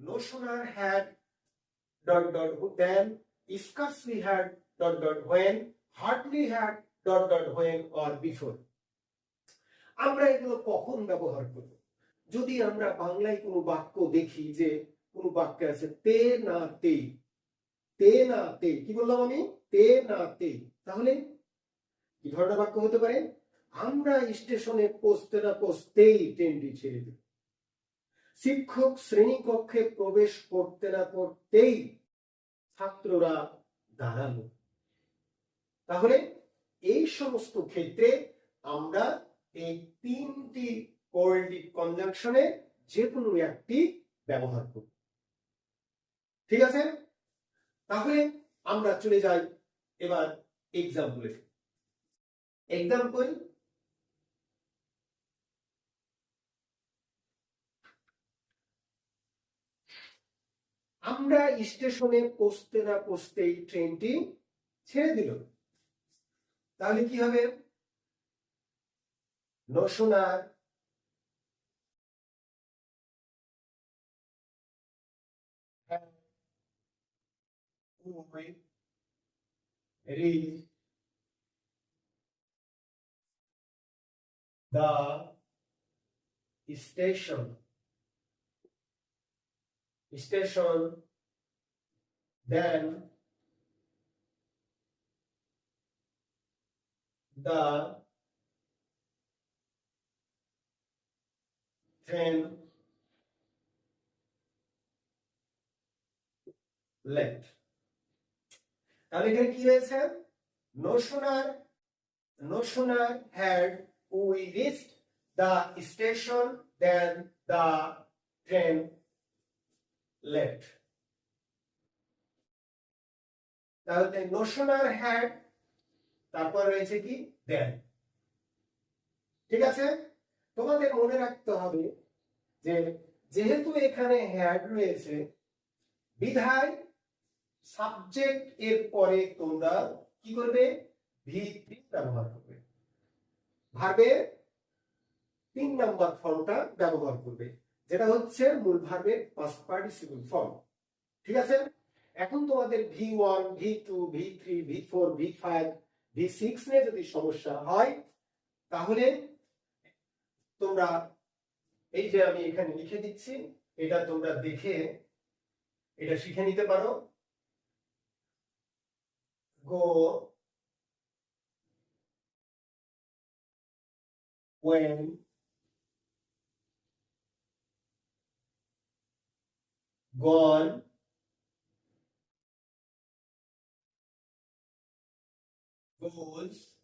no sooner had dot dot then scarcely had dot dot, when hardly had dot dot, when, or before. আমরা এগুলো কখন ব্যবহার করব? যদি আমরা বাংলায় কোনো বাক্য দেখি যে কোনো বাক্যে আছে তে না তে তে না তে, কি বললাম আমি? তে না তে, তাহলে কি ধরনের বাক্য হতে পারে? আমরা স্টেশনে পৌঁছতে না পৌঁছতেই ট্রেনটি ছেড়ে দিল শিক্ষক শ্রেণীকক্ষে প্রবেশ করতে না করতেই ছাত্ররা দাঁড়াল। তাহলে এই সমস্ত ক্ষেত্রে আমরা এই তিনটি কোয়ালিটিভ কনজাংশনে যে কোনো একটি ব্যবহার করব। ঠিক আছে? তাহলে আমরা চলে যাই এবার এক্সাম্পলে এক্সাম্পল আমরা স্টেশনে পৌঁছতে না পৌঁছতেই ট্রেনটি ছেড়ে দিল। তাহলে কি হবে? নসোনার the station station then the train left তাহলে এখানে কি রয়েছে no sooner no sooner had we reached the station than the train left. তাহলে sooner had, তারপর রয়েছে কি? then. ঠিক আছে? তোমাদের মনে রাখতে হবে যে যেহেতু এখানে হ্যাড রয়েছে, বিধায় সাবজেক্ট এর পরে তোমরা কি করবে? ভি ব্যবহার করবে। ভার্বের তিন নাম্বার ফর্মটা ব্যবহার করবে। যেটা হচ্ছে মূল ভার্বের পাস্ট পার্টিসিপল ফর্ম ঠিক আছে? এখন তোমাদের V one V two V three V four V five V six নিয়ে যদি সমস্যা হয়, তাহলে তোমরা, এই যে আমি এখানে লিখে দিচ্ছি, এটা তোমরা দেখে এটা শিখে নিতে পারো। Go when gone goes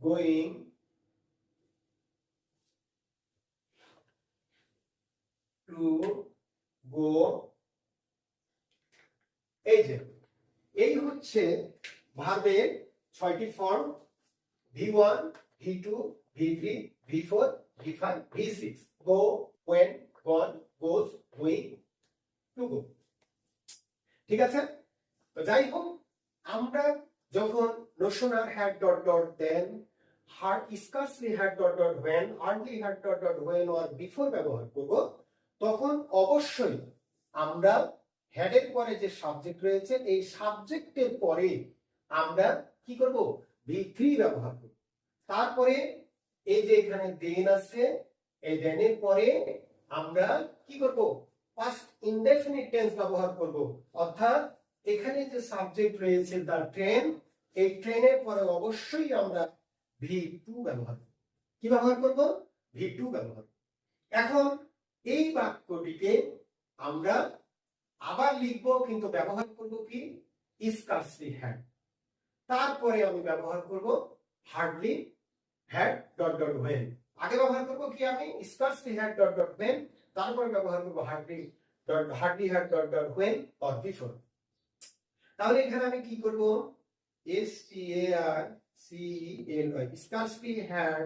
going to go এই যে এই হচ্ছে ভার্বের ছয়টি form V one V two V three V four V five V six go went gone goes going to go ঠিক আছে? তো যাই হোক, আমরা যখন no sooner had dot dot than hard scarcely had dot dot when hardly had dot dot when or before ব্যবহার করব, তখন অবশ্যই আমরা হেডের পরে যে সাবজেক্ট রয়েছে, এই সাবজেক্টের পরে আমরা কি করব? ভি থ্রি ব্যবহার করব তারপরে এই যে এখানে দেন আছে, এই দেনের পরে আমরা কি করব? পাস্ট ইনডেফিনিট টেন্স ব্যবহার করব। অর্থাৎ এখানে যে সাবজেক্ট রয়েছে দ্য ট্রেন এই ট্রেনের পরে অবশ্যই আমরা ভি টু ব্যবহার কি ব্যবহার করব? ভি টু ব্যবহার এখন এই বাক্যটিকে আমরা আবার লিখব, কিন্তু ব্যবহার করব কি? স্কার্সলি হ্যাড তারপরে আমি ব্যবহার করব hardly had dot dot when আগে ব্যবহার করব কি আমি? Scarcely had dot dot when তারপরে ব্যবহার করব hardly dot hardly had dot dot when or before তাহলে এখানে আমি কি করব? S T A R C L Y scarcely had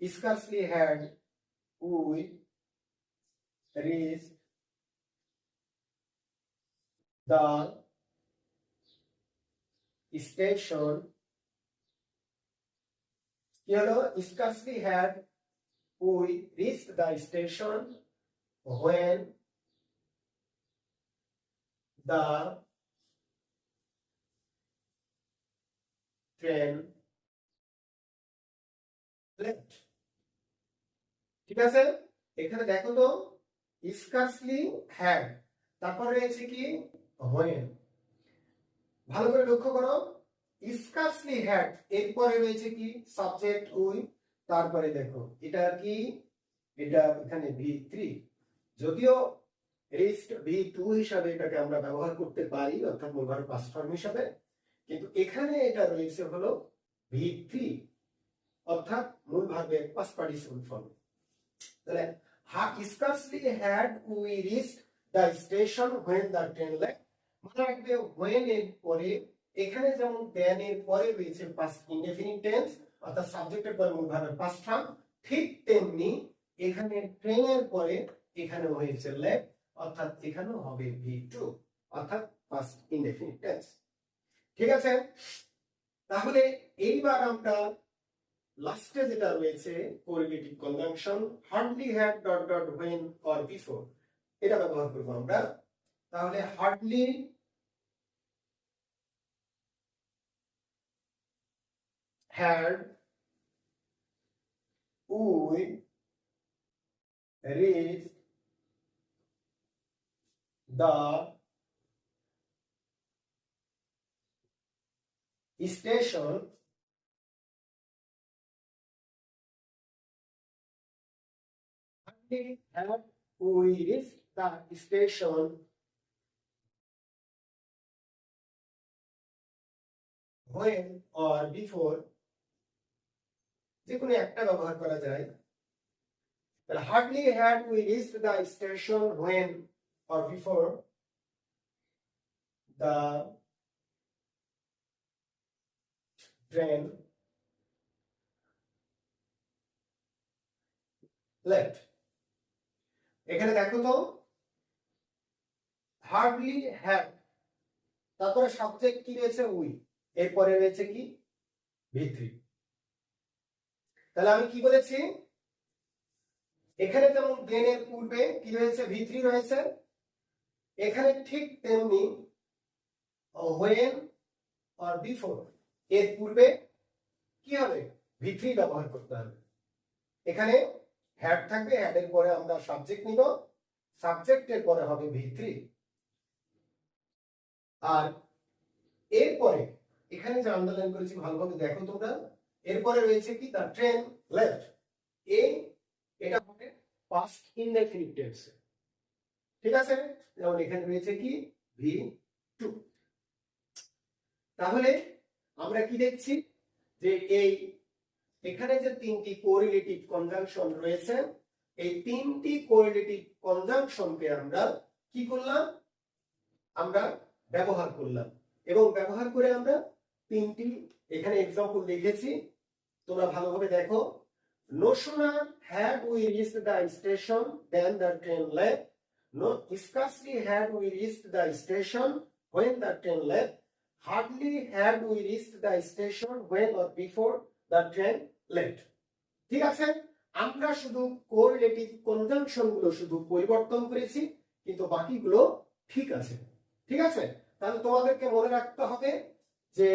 scarcely had we reached the station কি হলো স্কার্সলি হ্যাড reached the station when the train left ঠিক আছে এখানে দেখো তো স্কার্সলি হ্যাড তারপর রয়েছে কি when ভালো করে লক্ষ্য করো। স্কার্সলি হ্যাড এরপরে রয়েছে কি? সাবজেক্ট উই, তারপরে দেখো, এটা কি? এটা এখানে ভি থ্রি যদিও রিস্ট ভি টু হিসাবে এটাকে আমরা ব্যবহার করতে পারি, অর্থাৎ মূলভার পাস ফর্ম হিসাবে, কিন্তু এখানে এটা রয়েছে হলো ভি থ্রি অর্থাৎ মূল ভার্বের পাস পার্টিসিপল ফর্ম তাহলে হা scarcely had we reached the station when the train left মনে রাখবে হোয়েন এর পরে এখানে যেমন দেন এর পরে রয়েছে পাস্ট ইনডেফিনিট টেন্স অর্থাৎ সাবজেক্টের পরে মূল ভার্বের পাস্ট ফর্ম ঠিক তেমনি এখানে ট্রেনের পরে এখানে হয়েছে লেফট অর্থাৎ এখানেও হবে ভি অর্থাৎ পাস্ট ইনডেফিনিট টেন্স ঠিক আছে? তাহলে এইবার আমরা লাস্টে যেটা রয়েছে correlative conjunction hardly had dot dot when or before এটা ব্যবহার করব আমরা তাহলে hardly had we reached the station hardly had we reached the station when or before যে কোনো একটা ব্যবহার করা যায়, তাহলে hardly had we reached the station when or before the train left এখানে দেখো তো হার্ডলি হ্যাড তারপরে সাবজেক্ট কি রয়েছে? উই এরপরে রয়েছে কি? ভিত্রি তাহলে আমি কি বলেছি? এখানে যেমন দেনের পূর্বে কি রয়েছে? ভিত্রি রয়েছে। এখানে ঠিক তেমনি হোয়েন আর বিফোর এর পূর্বে কি হবে? ভিত্রি ব্যবহার করতে হবে। এখানে হ্যাড থাকবে হ্যাডের পরে আমরা সাবজেক্ট নিব। সাবজেক্টের পরে হবে ভিত্রি আর এরপরে এখানে যে আন্ডারলাইন করেছি ভালোভাবে দেখো তোমরা। এরপরে রয়েছে কি? দ্য ট্রেন লেফট এ এটা হবে পাস্ট ইনডেফিনিট টেন্স ঠিক আছে? যেমন এখানে রয়েছে কি? ভি টু তাহলে আমরা কি দেখছি? যে এই, এখানে যে তিনটি কোরিলেটিভ কনজাংশন রয়েছে, এই তিনটি কোরিলেটিভ কনজাংশনকে আমরা কি করলাম? আমরা ব্যবহার করলাম। এবং ব্যবহার করে আমরা তিনটি এখানে এক্সাম্পল লিখেছি তোমরা ভালোভাবে দেখো station than the train left no scarcely had we reached the station when the train left hardly had we reached the station when or before the train left ঠিক আছে আমরা শুধু কোরিলেটিভ কনজাংশনগুলো শুধু পরিবর্তন করেছি কিন্তু বাকিগুলো ঠিক আছে ঠিক আছে তাহলে তোমাদেরকে মনে রাখতে হবে যে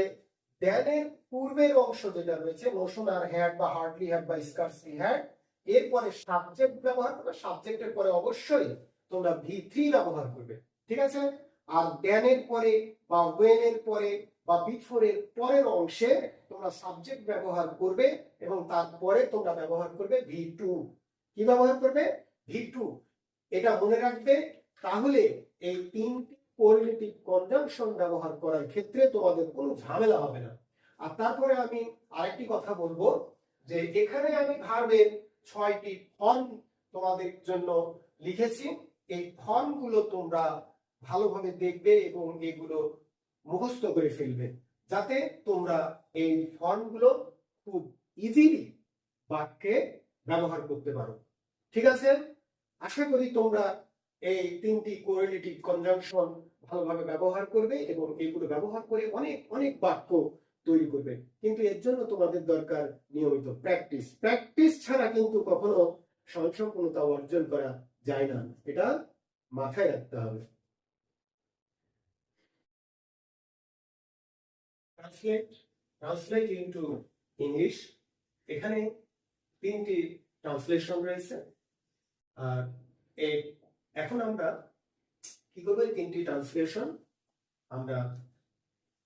দ্যানের পূর্বের অংশ যেটা রয়েছে নোশন আর হ্যাড বা হার্ডলি হ্যাড বা স্কার্সলি হ্যাড এরপরে সাবজেক্ট ব্যবহার করবে সাবজেক্টের পরে অবশ্যই তোমরা ভি থ্রি ব্যবহার করবে, ঠিক আছে? আর দ্যানের পরে বা ওয়েনের পরে বা বিফোর এর পরের অংশে তোমরা সাবজেক্ট ব্যবহার করবে এবং তারপরে তোমরা ব্যবহার করবে ভি টু কি ব্যবহার করবে? ভি টু এটা মনে রাখবে, তাহলে এই তিনটি কোরিলেটিভ কনজাংশন ব্যবহার করার ক্ষেত্রে তোমাদের কোনো ঝামেলা হবে না। আর তারপরে আমি আরেকটি কথা বলব, যে এখানে আমি ভার্বের ছয়টি ফর্ম তোমাদের জন্য লিখেছি। এই ফর্মগুলো তোমরা ভালোভাবে দেখবে এবং এগুলো মুখস্থ করে ফেলবে, যাতে তোমরা এই ফর্মগুলো খুব ইজিলি বাক্যে ব্যবহার করতে পারো। ঠিক আছে? আশা করি তোমরা এই তিনটি কোরিলেটিভ কনজাংশন ভালোভাবে ব্যবহার করবে এবং এগুলো ব্যবহার করে অনেক অনেক বাক্য তৈরি করবে। কিন্তু এর জন্য তোমাদের দরকার নিয়মিত প্র্যাকটিস প্র্যাকটিস ছাড়া কিন্তু কখনো স্বয়ংসম্পূর্ণতা অর্জন করা যায় না। এটা মাথায় রাখতে হবে। ট্রান্সলেট ট্রান্সলেট ইনটু ইংলিশ এখানে তিনটি ট্রান্সলেশন রয়েছে। আর এই এখন আমরা কি করব? এই তিনটি ট্রান্সলেশন আমরা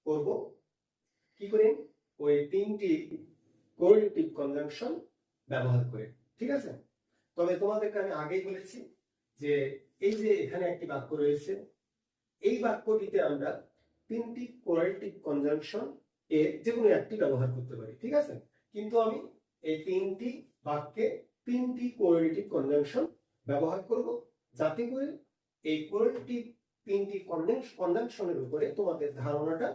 করব। কি করে? ওই তিনটি কোরিলেটিভ কনজাংশন ব্যবহার করে, ঠিক আছে? তবে তোমাদেরকে আমি আগেই বলেছি যে এই যে এখানে একটি বাক্য রয়েছে, এই বাক্যটিতে আমরা তিনটি কোরিলেটিভ কনজাংশন এর যে কোনো একটি ব্যবহার করতে পারি, ঠিক আছে? কিন্তু আমি এই তিনটি বাক্যে তিনটি কোরিলেটিভ কনজাংশন ব্যবহার করব। যাতে করে এই কোরিলেটিভ তিনটি কনজাংশনের উপরে তোমাদের ধারণাটা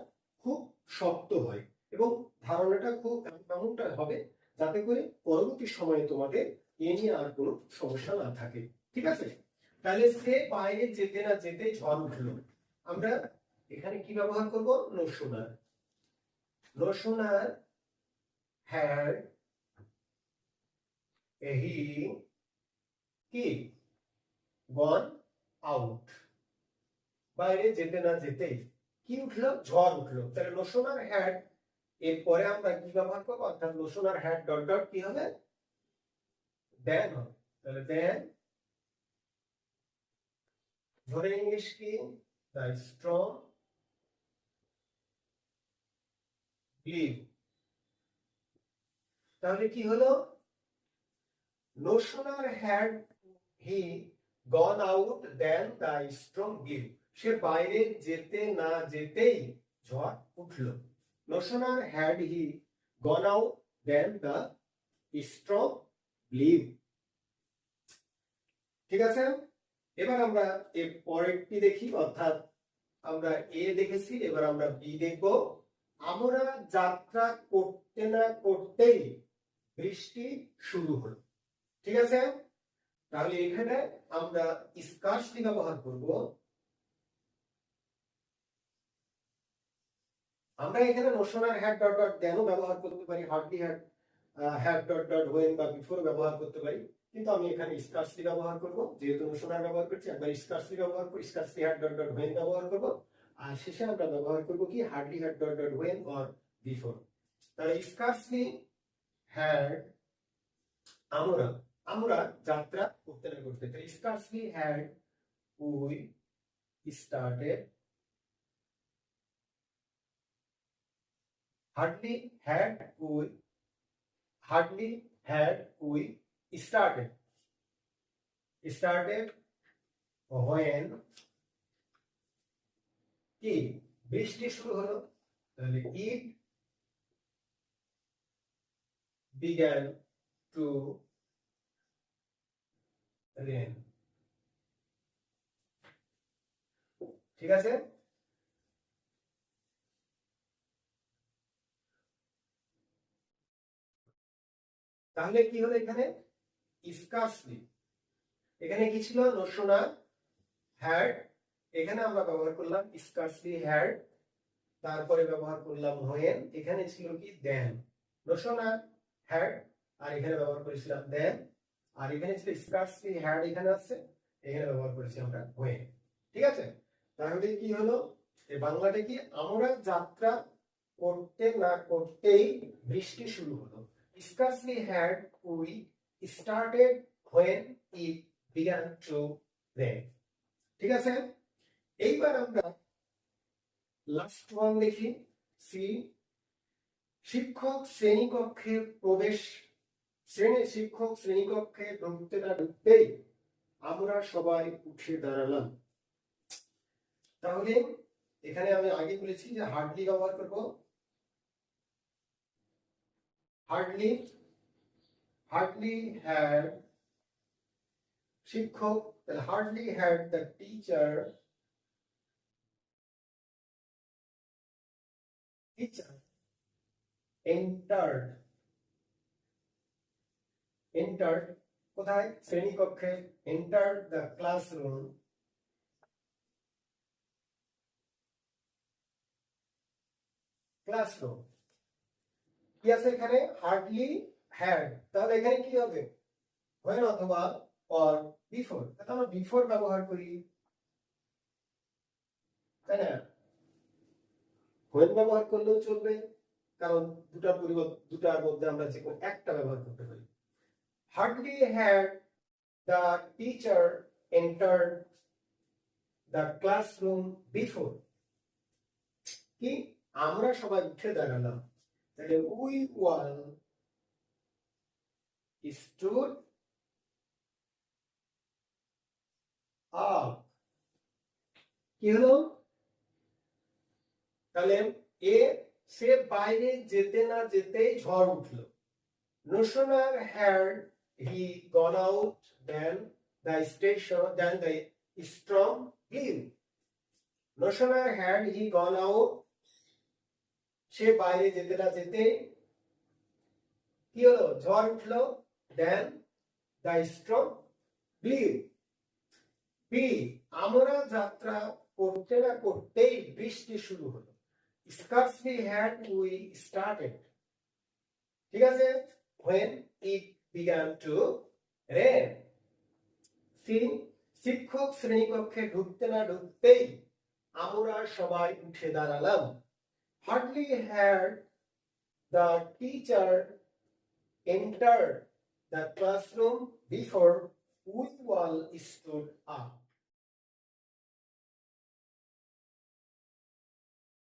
খুব শক্ত হয় এবং ধারণাটা খুব এমনটা হবে যাতে করে পরবর্তী সময়ে তোমাদের এ নিয়ে আর কোনো সমস্যা না থাকে। ঠিক আছে? তাহলে সে বাইরে যেতে না যেতে ঝড় উঠল। আমরা এখানে কি ব্যবহার করব? নসুনার নসুনার হ্যাড হি কি? গন আউট বাইরে যেতে না যেতেই কি উঠল? ঝড় উঠল। তাহলে লোশনার হ্যাড এরপরে আমরা কি ব্যবহার করব? অর্থাৎ লোশনার হ্যাড ডট ডট কি হবে? দেন হবে। তাহলে দেন ধরে ইংলিশ কি? দ্য স্ট্রং লিভ তাহলে কি হলো? No sooner had he gone out than the storm give সে বাইরে যেতে না যেতেই ঝড় উঠল। No sooner had he gone out than the storm leave ঠিক আছে? এবার আমরা এর পরেরটি দেখি, অর্থাৎ আমরা এ দেখেছি, এবার আমরা বি দেখব। আমরা যাত্রা করতে না করতেই বৃষ্টি শুরু হলো। ঠিক আছে? তাহলে এখানে আমরা স্কার্সলি ব্যবহার করব। আমরা এখানে no sooner had dot dot দেনও ব্যবহার করতে পারি hardly had had dot dot when বা বিফোর ব্যবহার করতে পারি। কিন্তু আমি এখানে স্কার্সলি ব্যবহার করব, যেহেতু নোশনার ব্যবহার করছি একবার স্কার্সলি ব্যবহার করি scarcely had dot dot when ব্যবহার করব। আর শেষে আমরা ব্যবহার করব কি hardly had dot dot when or before তাহলে স্কার্সলি হ্যাড আমরা আমরা যাত্রা না করতে তাই scarcely had we started hardly had we hardly had we started started when কি বৃষ্টি শুরু হলো তাহলে ইট began to rain ঠিক আছে? তাহলে কি হলো এখানে? স্কার্সলি এখানে কি ছিল? No sooner had. এখানে আমরা ব্যবহার করলাম স্কার্সলি হ্যাড। তারপরে ব্যবহার করলাম হোয়েন। এখানে ছিল কি? দেন। নোশনা হ্যাড। আর এখানে ব্যবহার করেছিলাম দেন। আর এখানে ছিল স্কার্সলি হ্যাড এখানে আছে, এখানে ব্যবহার করেছি আমরা হোয়েন ঠিক আছে? তাহলে কি হলো? এই বাংলাটা কি আমরা যাত্রা করতে না করতেই বৃষ্টি শুরু হলো। scarcely had we started when it began to rain. ঠিক আছে? এইবার আমরা লাস্ট ওয়ান দেখি। সি, শিক্ষক শ্রেণীকক্ষে প্রবেশ শ্রেণি শিক্ষক, শ্রেণীকক্ষে ঢুকতে না ঢুকতেই আমরা সবাই উঠে দাঁড়ালাম। তাহলে এখানে আমি আগে বলেছি যে হার্ডলি ব্যবহার করব। হার্ডলি হার্ডলি had শিক্ষক hardly had the teacher teacher entered entered কোথায়? শ্রেণীকক্ষে. Entered the classroom. Classroom. কি আছে এখানে? হার্ডলি হ্যাড তাহলে এখানে কি হবে? When অথবা অর বিফোর তাহলে আমরা বিফোর ব্যবহার করি। তাই না? When ব্যবহার করলেও চলবে, কারণ দুটার পরিবর্তে দুটার মধ্যে আমরা যে একটা ব্যবহার করতে পারি। Hardly had the teacher entered the classroom before কি? আমরা সবাই উঠে দাঁড়ালাম। তাহলে উই ওয়াল stood up কি হলো? তাহলে এ, সে বাইরে যেতে না যেতেই ঝড় উঠল। Sooner had he gone out than the station than the storm blew. No sooner had he gone out. সে বাইরে যেতে না যেতে কি হলো? ঝড় উঠল দেন দ্য স্ট্রং ব্লিউ বি আমরা যাত্রা করতে না করতেই বৃষ্টি শুরু হলো। স্কার্সলি হ্যাড উই স্টার্টেড ঠিক আছে? When it began to rain সি শিক্ষক শ্রেণীকক্ষে ঢুকতে না ঢুকতেই আমরা সবাই উঠে দাঁড়ালাম hardly had the teacher entered the classroom before we all stood up